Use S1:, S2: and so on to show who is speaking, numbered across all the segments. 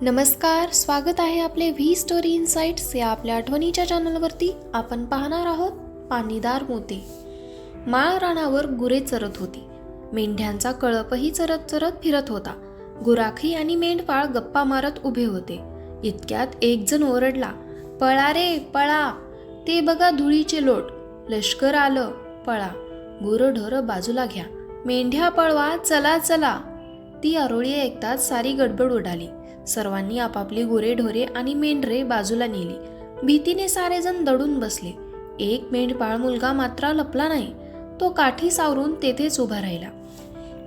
S1: नमस्कार स्वागत आहे आपले व्ही स्टोरी इन्साइट्स या आपल्या आठवणीच्या चॅनलवरती. आपण पाहणार आहोत पाणीदार मोती. माळ रानावर गुरे चरत होती. मेंढ्यांचा कळपही चरत चरत फिरत होता. गुराखी आणि मेंढपाळ गप्पा मारत उभे होते. इतक्यात एक जण ओरडला पळा रे पळा. ते बघा धुळीचे लोट. लष्कर आलं पळा. गुरढोरं बाजूला घ्या. मेंढ्या पळवा चला चला. ती आरोळी ऐकताच सारी गडबड उडाली. सर्वांनी आपापली गुरेढोरे आणि मेंढरे बाजूला नेली. भीतीने सारेजण दडून बसले. एक मेंढपाळ मुलगा मात्र लपला नाही. तो काठी सावरून तेथेच उभा राहिला.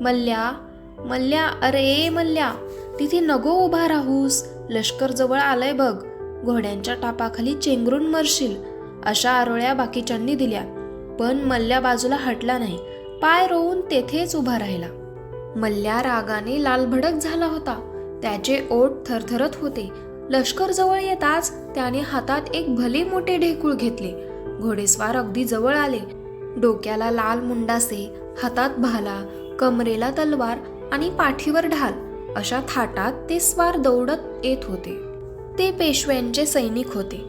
S1: मल्ल्या मल्ल्या अरे मल्ल्या तिथे नगो उभा राहूस. लष्कर जवळ आलंय बघ. घोड्यांच्या टापाखाली चेंगरून मरशील. अशा आरोळ्या बाकीच्यांनी दिल्या. पण मल्ल्या बाजूला हटला नाही. पाय रोवून तेथेच उभा राहिला. मल्ल्या रागाने लालभडक झाला होता. त्याचे ओठ थरथरत होते. लष्कर जवळ येताच त्याने हातात एक भले मोठे ढेकूळ घेतले. घोडेस्वार अगदी जवळ आले. डोक्याला लाल मुंडासे हातात भाला कमरेला तलवार आणि पाठीवर ढाल अशा थाटात ते स्वार दौडत येत होते. ते पेशव्यांचे सैनिक होते.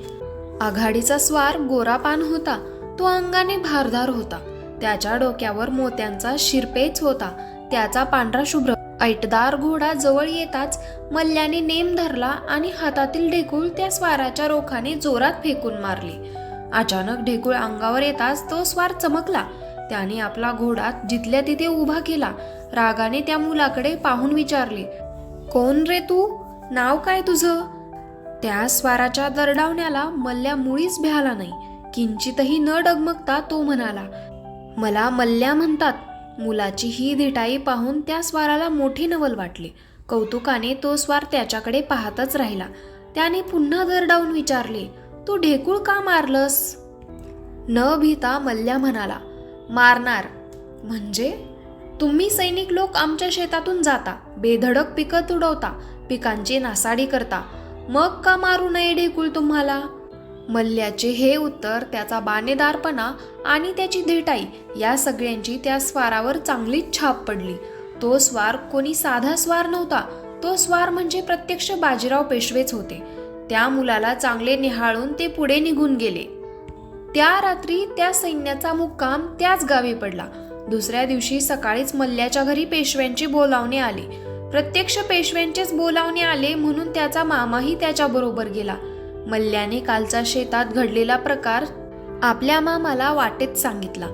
S1: आघाडीचा स्वार गोरापान होता. तो अंगाने भारदार होता. त्याच्या डोक्यावर मोत्यांचा शिरपेच होता. त्याचा पांढरा शुभ्र ऐटदार घोडा जवळ येताच मल्ल्याने नेम धरला आणि हातातील ढेकूळ त्या स्वाराच्या रोखाने जोरात फेकून मारले. अचानक ढेकूळ अंगावर येताच तो स्वार चमकला. त्याने आपला घोडा जिथल्या तिथे उभा केला. रागाने त्या मुलाकडे पाहून विचारले कोण रे तू? नाव काय तुझं? त्या स्वाराच्या दरडावण्याला मल्ल्या मुळीच भ्याला नाही. किंचितही न डगमगता तो म्हणाला मला मल्ल्या म्हणतात. मुलाची ही धिटाई पाहून त्या स्वाराला मोठी नवल वाटली. कौतुकाने तो स्वार त्याच्याकडे पाहतच राहिला. त्याने पुन्हा दरडावून विचारले तू ढेकूळ का मारलंस? न भीता मल्ल्या म्हणाला मारणार. म्हणजे? तुम्ही सैनिक लोक आमच्या शेतातून जाता बेधडक पिकं तुडवता पिकांची नासाडी करता. मग का मारू नये ढेकूळ तुम्हाला? मल्ल्याचे हे उत्तर त्याचा बाणेदारपणा आणि त्याची देटाई या सगळ्यांची त्या स्वारावर चांगलीच छाप पडली. तो स्वार कोणी साधा स्वार नव्हता. तो स्वार म्हणजे प्रत्यक्ष बाजीराव पेशवेच होते. त्या मुलाला चांगले निहाळून ते पुढे निघून गेले. त्या रात्री त्या सैन्याचा मुक्काम त्याच गावी पडला. दुसऱ्या दिवशी सकाळीच मल्ल्याच्या घरी पेशव्यांची बोलावणे आले. प्रत्यक्ष पेशव्यांचेच बोलावणे आले म्हणून त्याचा मामाही त्याच्याबरोबर गेला. मल्ल्याने कालचा शेतात घडलेला प्रकार आपल्या मामाला वाटेत सांगितला.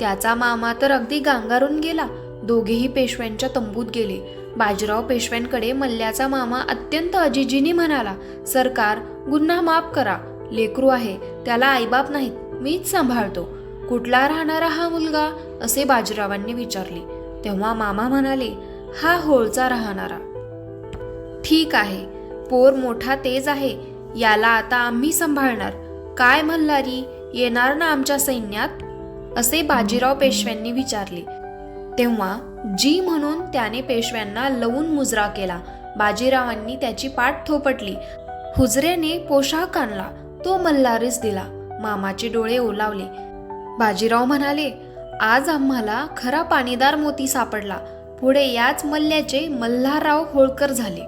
S1: त्याचा मामा तर अगदी गांगारून गेला. दोघेही पेशव्यांच्या तंबूत गेले. बाजीराव पेशव्यांकडे मल्ल्याचा मामा अत्यंत अजिजीने म्हणाला सरकार गुन्हा माफ करा. लेकरू आहे त्याला आईबाप नाहीत. मीच सांभाळतो. कुठला राहणारा हा मुलगा? असे बाजीरावांनी विचारले. तेव्हा मामा म्हणाले हा होळचा राहणारा. ठीक आहे. पोर मोठा तेज आहे. याला आता आम्ही सांभाळणार. काय मल्हारी येणार ना आमच्या सैन्यात? असे बाजीराव पेशव्यांनी विचारले. तेव्हा जी म्हणून त्याने पेशव्यांना लवून मुजरा केला. बाजीरावांनी त्याची पाठ थोपटली. हुजऱ्याने पोशाख आणला. तो मल्हारीस दिला. मामाचे डोळे ओलावले. बाजीराव म्हणाले आज आम्हाला खरा पाणीदार मोती सापडला. पुढे याच मल्ल्याचे मल्हारराव होळकर झाले.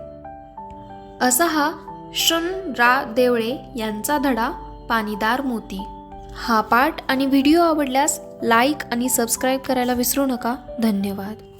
S1: असा हा शृन रा देवळे यांचा धडा पाणीदार मोती. हा पाठ आणि व्हिडिओ आवडल्यास लाईक आणि सबस्क्राईब करायला विसरू नका. धन्यवाद.